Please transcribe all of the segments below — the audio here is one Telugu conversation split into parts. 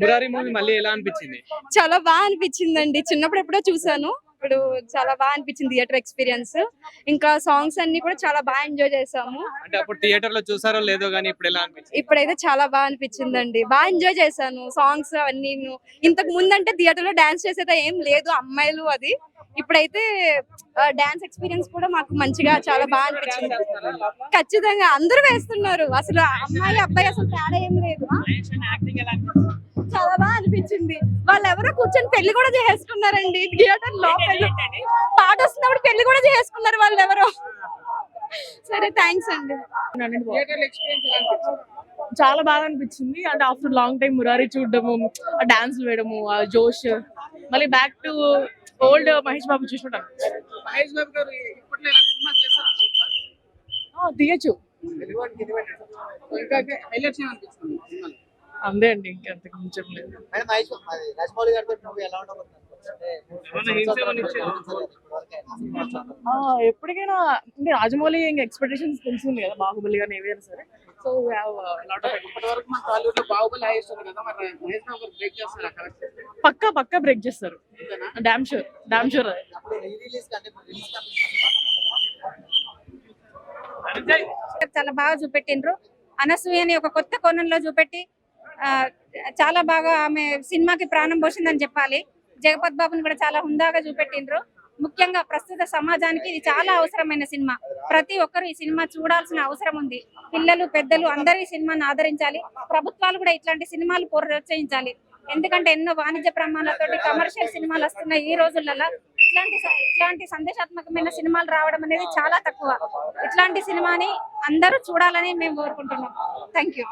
మురారి మూవీ మళ్ళీ ఎలా అనిపించింది? చాలా బాగా అనిపించిందండి. చిన్నప్పుడు ఎప్పుడో చూసాను ఇప్పుడు చాలా బాగా అనిపించింది థియేటర్ ఎక్స్పీరియన్స్. ఇంకా సాంగ్స్ అన్ని కూడా చాలా బాగా ఎంజాయ్ చేసాము అంటే అప్పుడు థియేటర్లో చూసారో లేదో కానీ ఇప్పుడు ఎలా అనిపించింది? ఇప్పుడైతే చాలా బాగా అనిపించిందండి. బాగా ఎంజాయ్ చేశాను. సాంగ్స్ అవన్నీ ఇంతకు ముందు అంటే థియేటర్లో డాన్స్ చేసేది ఏం లేదు అమ్మాయిలు అది. ఇప్పుడైతే డాన్స్ ఎక్స్పీరియన్స్ కూడా మాకు మంచిగా చాలా బాగా అనిపించింది. ఖచ్చితంగా అందరూ వేస్తున్నారు. అసలు అమ్మాయి అబ్బాయి అసలు తేడా ఏం లేదు. అనిపించింది. వాళ్ళు ఎవరో కూర్చొని పెళ్ళి కూడా చేసేసుకున్నారండి. థియేటర్ లోపల పాట వస్తున్నప్పుడు పెళ్ళి కూడా చేసేసుకున్నారు వాళ్ళు ఎవరో సరే థ్యాంక్స్ అండి. చాలా బాగా అనిపించింది. అంటే ఆఫ్టర్ లాంగ్ టైం మురారి చూడడము ఆ డాన్స్ వేయడము ఆ జోష్ మళ్ళీ back to old Mahesh Babu చూసుకుంటాం మహేష్ బాబు గారు తీయచ్చు. ఇంకా హైలైట్స్ ఏమనిపిస్తుంది? అంతే అండి ఇంకంత కొంచెం లేదు. ఎప్పటికైనా అంటే రాజమౌళి ఇంకా ఎక్స్పెక్టేషన్స్ తెలిసింది కదా బాహుబలి కానీ ఏవైనా సరే. సో లాట్ ఆఫ్ ఇప్పటి వరకు మన టాలీవుడ్లో బాహుబలి హైయెస్ట్ ఉంది కదా మరి మహేష్ బాబు గారు బ్రేక్ చేస్తారా కరెక్ట్ పక్కా పక్కా బ్రేక్ చేస్తారు. డామ్ షూర్ డామ్ షూర్ చాలా బాగా చూపెట్టిండ్రు. అనసూయని ఒక కొత్త కోణంలో చూపెట్టి చాలా బాగా ఆమె సినిమాకి ప్రాణం పోసిందని చెప్పాలి. జగపత్ బాబుని కూడా చాలా హుందాగా చూపెట్టిండ్రు. ముఖ్యంగా ప్రస్తుత సమాజానికి ఇది చాలా అవసరమైన సినిమా. ప్రతి ఒక్కరు ఈ సినిమా చూడాల్సిన అవసరం ఉంది. పిల్లలు పెద్దలు అందరూ ఈ సినిమాను ఆదరించాలి. ప్రభుత్వాలు కూడా ఇట్లాంటి సినిమాలు ప్రోత్సహించాలి. ఎందుకంటే ఎన్నో వాణిజ్య ప్రమాణాలతోటి కమర్షియల్ సినిమాలు వస్తున్నాయి ఈ రోజులలో. ఇట్లాంటి ఇట్లాంటి సందేశాత్మకమైన సినిమాలు రావడం అనేది చాలా తక్కువ. ఇట్లాంటి సినిమాని అందరూ చూడాలని మేము కోరుకుంటున్నాం. థ్యాంక్ యూ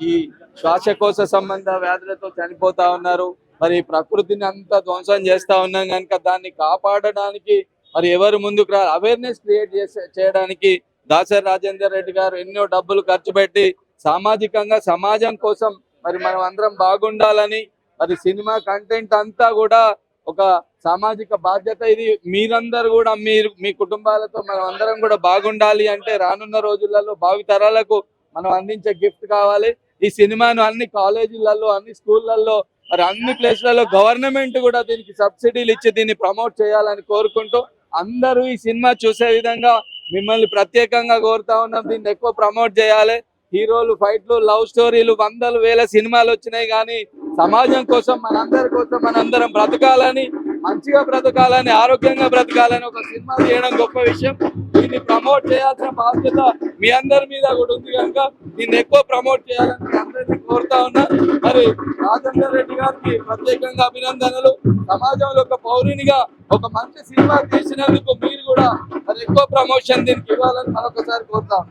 ఈ శ్వాసకోశ సంబంధ వ్యాధులతో చనిపోతా ఉన్నారు. మరి ప్రకృతిని అంతా ధ్వంసం చేస్తా ఉన్నాం కనుక దాన్ని కాపాడడానికి మరి ఎవరు ముందుకు రా అవేర్నెస్ క్రియేట్ చేసే చేయడానికి దాసరి రాజేందర్ రెడ్డి గారు ఎన్నో డబ్బులు ఖర్చు పెట్టి సామాజికంగా సమాజం కోసం మరి మనం అందరం బాగుండాలని మరి సినిమా కంటెంట్ అంతా కూడా ఒక సామాజిక బాధ్యత ఇది. మీరందరూ కూడా మీరు మీ కుటుంబాలతో మనం అందరం కూడా బాగుండాలి అంటే రానున్న రోజులలో భావితరాలకు మనం అందించే గిఫ్ట్ కావాలి. ఈ సినిమాను అన్ని కాలేజీలలో అన్ని స్కూళ్ళల్లో మరి అన్ని ప్లేస్లలో గవర్నమెంట్ కూడా దీనికి సబ్సిడీలు ఇచ్చి దీన్ని ప్రమోట్ చేయాలని కోరుకుంటూ అందరూ ఈ సినిమా చూసే విధంగా మిమ్మల్ని ప్రత్యేకంగా కోరుతా ఉన్నాం. దీన్ని ఎక్కువ ప్రమోట్ చేయాలి. హీరోలు ఫైట్లు లవ్ స్టోరీలు వందలు వేల సినిమాలు వచ్చినాయి కానీ సమాజం కోసం మనందరి కోసం మనందరం బ్రతకాలని మంచిగా బ్రతకాలని ఆరోగ్యంగా బ్రతకాలని ఒక సినిమా చేయడం గొప్ప విషయం. దీన్ని ప్రమోట్ చేయాల్సిన బాధ్యత మీ అందరి మీద కూడా ఉంది కనుక దీన్ని ఎక్కువ ప్రమోట్ చేయాలని మీ అందరినీ కోరుతా ఉన్నా. మరి రాజేందర్ రెడ్డి గారికి ప్రత్యేకంగా అభినందనలు. సమాజంలో ఒక పౌరునిగా ఒక మంచి సినిమా తీసినందుకు మీరు కూడా మరి ఎక్కువ ప్రమోషన్ దీనికి ఇవ్వాలని మరొకసారి కోరుతాం